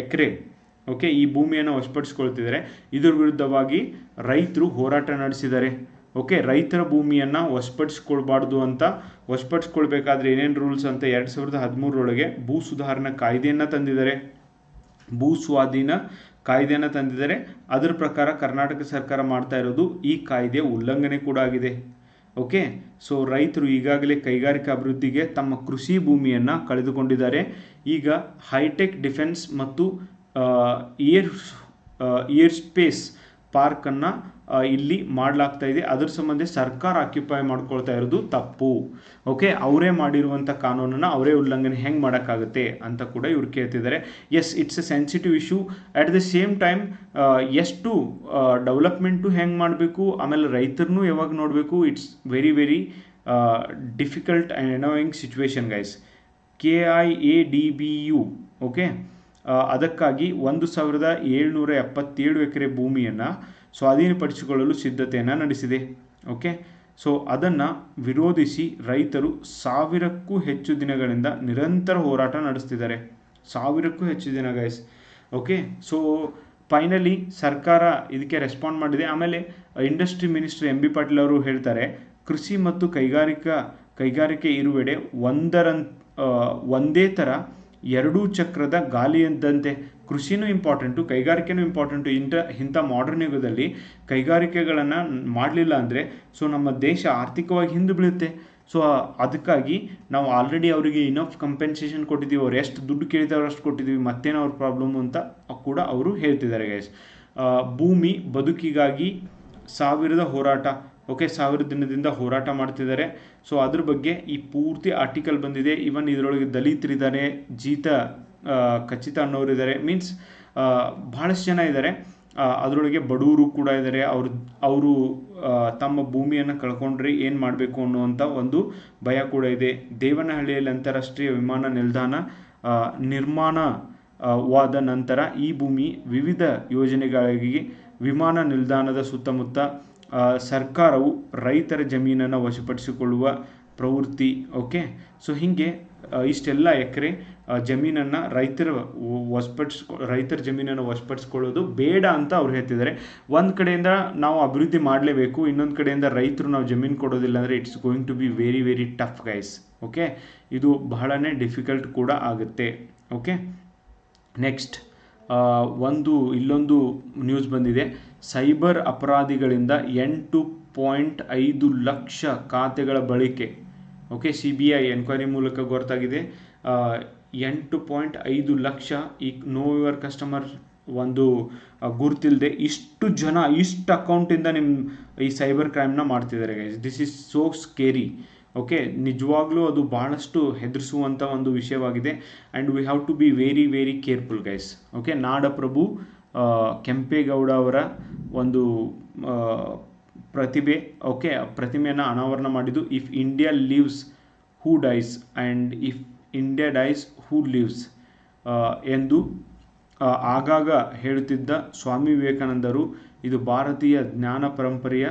ಎಕರೆ, ಓಕೆ, ಈ ಭೂಮಿಯನ್ನು ವಶಪಡಿಸ್ಕೊಳ್ತಿದ್ದಾರೆ. ಇದ್ರ ವಿರುದ್ಧವಾಗಿ ರೈತರು ಹೋರಾಟ ನಡೆಸಿದ್ದಾರೆ. ಓಕೆ, ರೈತರ ಭೂಮಿಯನ್ನು ವಶಪಡಿಸ್ಕೊಳ್ಬಾರ್ದು ಅಂತ, ವಶಪಡಿಸ್ಕೊಳ್ಬೇಕಾದ್ರೆ ಏನೇನು ರೂಲ್ಸ್ ಅಂತ ಎರಡು ಸಾವಿರದ ಹದಿಮೂರರೊಳಗೆ ಭೂ ಸುಧಾರಣಾ ಕಾಯ್ದೆಯನ್ನು ತಂದಿದ್ದಾರೆ. ಭೂ ಸ್ವಾಧೀನ ಕಾಯ್ದೆಯನ್ನು ತಂದಿದ್ದಾರೆ. ಅದರ ಪ್ರಕಾರ ಕರ್ನಾಟಕ ಸರ್ಕಾರ ಮಾಡ್ತಾ ಇರೋದು ಈ ಕಾಯ್ದೆ ಉಲ್ಲಂಘನೆ ಕೂಡ ಆಗಿದೆ. ಓಕೆ? ಸೊ, ರೈತರು ಈಗಾಗಲೇ ಕೈಗಾರಿಕಾ ಅಭಿವೃದ್ಧಿಗೆ ತಮ್ಮ ಕೃಷಿ ಭೂಮಿಯನ್ನು ಕಳೆದುಕೊಂಡಿದ್ದಾರೆ. ಈಗ ಹೈಟೆಕ್ ಡಿಫೆನ್ಸ್ ಮತ್ತು ಏರ್ ಏರ್ ಸ್ಪೇಸ್ ಪಾರ್ಕನ್ನು ಇಲ್ಲಿ ಮಾಡಲಾಗ್ತಾ ಇದೆ. ಅದ್ರ ಸಂಬಂಧ ಸರ್ಕಾರ ಆಕ್ಯುಪೈ ಮಾಡ್ಕೊಳ್ತಾ ಇರೋದು ತಪ್ಪು. ಓಕೆ ಅವರೇ ಮಾಡಿರುವಂಥ ಕಾನೂನನ್ನು ಅವರೇ ಉಲ್ಲಂಘನೆ ಹೆಂಗೆ ಮಾಡೋಕ್ಕಾಗುತ್ತೆ ಅಂತ ಕೂಡ ಇವ್ರು ಕೇಳ್ತಿದ್ದಾರೆ. Yes it's a sensitive issue at the same time ಎಷ್ಟು ಡೆವಲಪ್ಮೆಂಟು ಹೆಂಗೆ ಮಾಡಬೇಕು, ಆಮೇಲೆ ರೈತರನ್ನೂ ಯಾವಾಗ ನೋಡಬೇಕು? It's very very difficult and annoying situation guys K I A D B okay okay ಅದಕ್ಕಾಗಿ ಒಂದು ಸಾವಿರದ ಏಳ್ನೂರ ಎಪ್ಪತ್ತೇಳು ಎಕರೆ ಭೂಮಿಯನ್ನು ಸ್ವಾಧೀನಪಡಿಸಿಕೊಳ್ಳಲು ಸಿದ್ಧತೆಯನ್ನು ನಡೆಸಿದೆ. ಓಕೆ? ಸೊ, ಅದನ್ನು ವಿರೋಧಿಸಿ ರೈತರು ಸಾವಿರಕ್ಕೂ ಹೆಚ್ಚು ದಿನಗಳಿಂದ ನಿರಂತರ ಹೋರಾಟ ನಡೆಸ್ತಿದ್ದಾರೆ. ಸಾವಿರಕ್ಕೂ ಹೆಚ್ಚು ದಿನ ಗೈಸ್ ಓಕೆ? ಸೊ ಫೈನಲಿ ಸರ್ಕಾರ ಇದಕ್ಕೆ ರೆಸ್ಪಾಂಡ್ ಮಾಡಿದೆ. ಆಮೇಲೆ industry minister M B Patil ಅವರು ಹೇಳ್ತಾರೆ, ಕೃಷಿ ಮತ್ತು ಕೈಗಾರಿಕಾ, ಕೈಗಾರಿಕೆ ಇರುವೆಡೆ ಒಂದರ ಒಂದೇ ಥರ ಎರಡೂ ಚಕ್ರದ ಗಾಲಿ ಇದ್ದಂತೆ ಕೃಷಿನೂ ಇಂಪಾರ್ಟೆಂಟು ಕೈಗಾರಿಕೆನೂ ಇಂಪಾರ್ಟೆಂಟು ಇಂಥ ಇಂಥ ಮಾಡರ್ನ್ ಯುಗದಲ್ಲಿ ಕೈಗಾರಿಕೆಗಳನ್ನು ಮಾಡಲಿಲ್ಲ ಅಂದರೆ ಸೊ ನಮ್ಮ ದೇಶ ಆರ್ಥಿಕವಾಗಿ ಹಿಂದೆ ಬೀಳುತ್ತೆ. ಸೊ ಅದಕ್ಕಾಗಿ ನಾವು ಆಲ್ರೆಡಿ ಅವರಿಗೆ ಇನಫ್ ಕಂಪೆನ್ಸೇಷನ್ ಕೊಟ್ಟಿದ್ದೀವಿ, ಅವ್ರು ಎಷ್ಟು ದುಡ್ಡು ಕೇಳಿದವ್ರು ಅಷ್ಟು ಕೊಟ್ಟಿದ್ದೀವಿ, ಮತ್ತೇನೋ ಅವ್ರ ಪ್ರಾಬ್ಲಮ್ ಅಂತ ಕೂಡ ಅವರು ಹೇಳ್ತಿದ್ದಾರೆ ಗೈಸ್ ಭೂಮಿ ಬದುಕಿಗಾಗಿ ಸಾವಿರದ ಹೋರಾಟ ಓಕೆ ಸಾವಿರ ದಿನದಿಂದ ಹೋರಾಟ ಮಾಡ್ತಿದ್ದಾರೆ. ಸೊ ಅದ್ರ ಬಗ್ಗೆ ಈ ಪೂರ್ತಿ ಆರ್ಟಿಕಲ್ ಬಂದಿದೆ. ಇವನ್ ಇದರೊಳಗೆ ದಲಿತರಿದ್ದಾರೆ ಜೀತ ಆ, ಅನ್ನೋರು ಇದ್ದಾರೆ ಮೀನ್ಸ್ ಭಾಳಷ್ಟು ಜನ ಇದ್ದಾರೆ. ಅದರೊಳಗೆ ಬಡವರು ಕೂಡ ಇದ್ದಾರೆ. ಅವ್ರು ಅವರು ತಮ್ಮ ಭೂಮಿಯನ್ನು ಕಳ್ಕೊಂಡ್ರೆ ಏನು ಮಾಡಬೇಕು ಅನ್ನುವಂಥ ಒಂದು ಭಯ ಕೂಡ ಇದೆ. ದೇವನಹಳ್ಳಿಯಲ್ಲಿ ಅಂತಾರಾಷ್ಟ್ರೀಯ ವಿಮಾನ ನಿಲ್ದಾಣ ನಿರ್ಮಾಣವಾದ ನಿರ್ಮಾಣ ವಾದ ನಂತರ ಈ ಭೂಮಿ ವಿವಿಧ ಯೋಜನೆಗಳಿಗೆ ವಿಮಾನ ನಿಲ್ದಾಣದ ಸುತ್ತಮುತ್ತ ಸರ್ಕಾರವು ರೈತರ ಜಮೀನನ್ನು ವಶಪಡಿಸಿಕೊಳ್ಳುವ ಪ್ರವೃತ್ತಿ ಓಕೆ ಸೊ ಹೀಗೆ ಇಷ್ಟೆಲ್ಲ ಎಕರೆ ಜಮೀನನ್ನು ರೈತರ ವಶಪಡಿಸ್ಕೊ ರೈತರ ಜಮೀನನ್ನು ವಶಪಡಿಸ್ಕೊಳ್ಳೋದು ಬೇಡ ಅಂತ ಅವ್ರು ಹೇಳ್ತಿದ್ದಾರೆ. ಒಂದು ಕಡೆಯಿಂದ ನಾವು ಅಭಿವೃದ್ಧಿ ಮಾಡಲೇಬೇಕು, ಇನ್ನೊಂದು ಕಡೆಯಿಂದ ರೈತರು ನಾವು ಜಮೀನು ಕೊಡೋದಿಲ್ಲ ಅಂದರೆ it's going to be very very tough guys okay ಇದು ಬಹಳನೇ ಡಿಫಿಕಲ್ಟ್ ಕೂಡ ಆಗುತ್ತೆ. ಓಕೆ ನೆಕ್ಸ್ಟ್ ಒಂದು, ಇಲ್ಲೊಂದು ನ್ಯೂಸ್ ಬಂದಿದೆ. ಸೈಬರ್ ಅಪರಾಧಿಗಳಿಂದ ಎಂಟು ಪಾಯಿಂಟ್ ಐದು ಲಕ್ಷ ಖಾತೆಗಳ ಬಳಕೆ. Okay C B I enquiry ಮೂಲಕ ಗೊತ್ತಾಗಿದೆ. ಎಂಟು ಪಾಯಿಂಟ್ ಐದು ಲಕ್ಷ ಈ ನೋ ಯುವರ್ ಕಸ್ಟಮರ್ ಒಂದು ಗುರುತಿಲ್ಲದೆ ಇಷ್ಟು ಜನ ಇಷ್ಟು ಅಕೌಂಟಿಂದ ನಿಮ್ಮ ಈ ಸೈಬರ್ ಕ್ರೈಮ್ನ ಮಾಡ್ತಿದ್ದಾರೆ guys this is so scary okay ನಿಜವಾಗ್ಲೂ ಅದು ಬಹಳಷ್ಟು ಹೆದರಿಸುವಂಥ ಒಂದು ವಿಷಯವಾಗಿದೆ. And we have to be very very careful guys okay ನಾಡಪ್ರಭು ಕೆಂಪೇಗೌಡ ಅವರ ಒಂದು ಪ್ರತಿಭೆ ಓಕೆ ಪ್ರತಿಮೆಯನ್ನು ಅನಾವರಣ ಮಾಡಿದ್ದು if India lives who dies and if India dies who lives ಎಂದು ಆಗಾಗ ಹೇಳುತ್ತಿದ್ದ ಸ್ವಾಮಿ ವಿವೇಕಾನಂದರು, ಇದು ಭಾರತೀಯ ಜ್ಞಾನ ಪರಂಪರೆಯ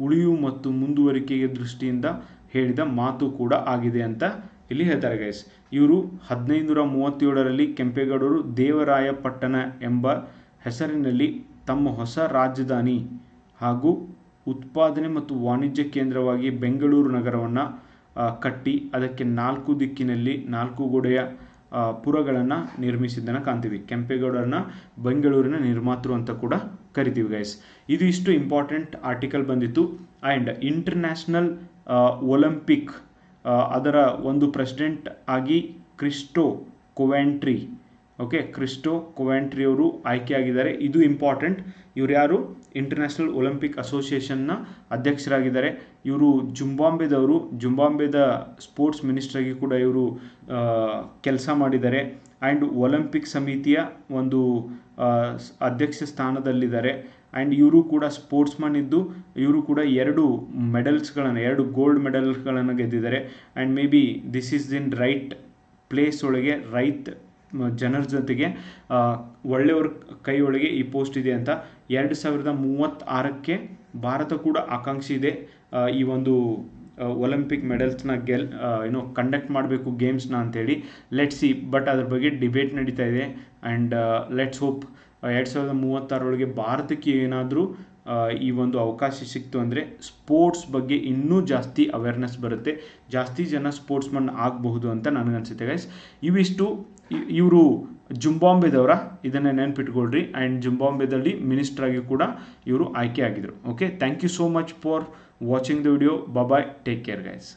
ಉಳಿಯು ಮತ್ತು ಮುಂದುವರಿಕೆಯ ದೃಷ್ಟಿಯಿಂದ ಹೇಳಿದ ಮಾತು ಕೂಡ ಆಗಿದೆ ಅಂತ ಇಲ್ಲಿ ಹೇಳ್ತಾರೆ ಗೈಸ್ ಇವರು ಹದಿನೈದುನೂರ ಮೂವತ್ತೇಳರಲ್ಲಿ ಕೆಂಪೇಗೌಡರು ದೇವರಾಯಪಟ್ಟಣ ಎಂಬ ಹೆಸರಿನಲ್ಲಿ ತಮ್ಮ ಹೊಸ ರಾಜಧಾನಿ ಹಾಗೂ ಉತ್ಪಾದನೆ ಮತ್ತು ವಾಣಿಜ್ಯ ಕೇಂದ್ರವಾಗಿ ಬೆಂಗಳೂರು ನಗರವನ್ನು ಕಟ್ಟಿ, ಅದಕ್ಕೆ ನಾಲ್ಕು ದಿಕ್ಕಿನಲ್ಲಿ ನಾಲ್ಕು ಗೋಡೆಯ ಪುರಗಳನ್ನು ನಿರ್ಮಿಸಿದ್ದನ್ನು ಕಾಣ್ತೀವಿ. ಕೆಂಪೇಗೌಡರನ್ನ ಬೆಂಗಳೂರಿನ ನಿರ್ಮಾತೃ ಅಂತ ಕೂಡ ಕರಿತೀವಿ ಗೈಸ್ ಇದು ಇಷ್ಟು ಇಂಪಾರ್ಟೆಂಟ್ ಆರ್ಟಿಕಲ್ ಬಂದಿತ್ತು. ಆ್ಯಂಡ್ ಇಂಟರ್ನ್ಯಾಷನಲ್ ಒಲಿಂಪಿಕ್ ಅದರ ಒಂದು ಪ್ರೆಸಿಡೆಂಟ್ ಆಗಿ ಕ್ರಿಸ್ಟೋ ಕೊವೆಂಟ್ರಿ ಓಕೆ ಕ್ರಿಸ್ಟೋ ಕೊವೆಂಟ್ರಿ ಅವರು ಆಯ್ಕೆಯಾಗಿದ್ದಾರೆ. ಇದು ಇಂಪಾರ್ಟೆಂಟ್ ಇವರು ಯಾರು? ಇಂಟರ್ನ್ಯಾಷನಲ್ ಒಲಿಂಪಿಕ್ ಅಸೋಸಿಯೇಷನ್ನ ಅಧ್ಯಕ್ಷರಾಗಿದ್ದಾರೆ. ಇವರು ಜುಂಬಾಂಬೆದವರು, ಜುಂಬಾಂಬೆದ ಸ್ಪೋರ್ಟ್ಸ್ ಮಿನಿಸ್ಟ್ರಾಗಿ ಕೂಡ ಇವರು ಕೆಲಸ ಮಾಡಿದ್ದಾರೆ. ಆ್ಯಂಡ್ ಒಲಿಂಪಿಕ್ ಸಮಿತಿಯ ಒಂದು ಅಧ್ಯಕ್ಷ ಸ್ಥಾನದಲ್ಲಿದ್ದಾರೆ. ಆ್ಯಂಡ್ ಇವರು ಕೂಡ ಸ್ಪೋರ್ಟ್ಸ್ಮನ್ ಇದ್ದು, ಇವರು ಕೂಡ ಎರಡು ಮೆಡಲ್ಸ್ಗಳನ್ನು ಎರಡು ಗೋಲ್ಡ್ ಮೆಡಲ್ಗಳನ್ನು ಗೆದ್ದಿದ್ದಾರೆ. And may be this is in right place ಒಳಗೆ ರೈಟ್ ಜನರ ಜೊತೆಗೆ ಒಳ್ಳೆಯವ್ರ ಒಳ್ಳೆಯವ್ರ ಕೈಯೊಳಗೆ ಈ ಪೋಸ್ಟ್ ಇದೆ ಅಂತ. ಎರಡು ಸಾವಿರದ ಮೂವತ್ತಾರಕ್ಕೆ ಭಾರತ ಕೂಡ ಆಕಾಂಕ್ಷಿ ಇದೆ. ಈ ಒಂದು ಒಲಿಂಪಿಕ್ ಮೆಡಲ್ಸ್ನ ಗೆಲ್ ಏನು ಕಂಡಕ್ಟ್ ಮಾಡಬೇಕು ಗೇಮ್ಸ್ನ ಅಂತೇಳಿ. ಲೆಟ್ಸ್ ಸಿ ಬಟ್ ಅದ್ರ ಬಗ್ಗೆ ಡಿಬೇಟ್ ನಡೀತಾ ಇದೆ. ಆ್ಯಂಡ್ ಲೆಟ್ಸ್ ಹೋಪ್ ಎರಡು ಸಾವಿರದ ಮೂವತ್ತಾರೊಳಗೆ ಭಾರತಕ್ಕೆ ಏನಾದರೂ ಈ ಒಂದು ಅವಕಾಶ ಸಿಕ್ತು ಅಂದರೆ ಸ್ಪೋರ್ಟ್ಸ್ ಬಗ್ಗೆ ಇನ್ನೂ ಜಾಸ್ತಿ ಅವೇರ್ನೆಸ್ ಬರುತ್ತೆ. ಜಾಸ್ತಿ ಜನ ಸ್ಪೋರ್ಟ್ಸ್ಮನ್ ಆಗಬಹುದು ಅಂತ ನನಗನ್ಸುತ್ತೆ ಗೈಸ್ ಇವಿಷ್ಟು. ಇವರು ಜುಂಬಾಂಬೆದವರ, ಇದನ್ನು ನೆನ್ಪಿಟ್ಕೊಳ್ರಿ. ಆ್ಯಂಡ್ ಜುಂಬಾಂಬೆದಲ್ಲಿ ಮಿನಿಸ್ಟರ್ ಆಗಿ ಕೂಡ ಇವರು ಆಯ್ಕೆ ಆಗಿದ್ರು. Okay thank you so much for watching the video bye take care guys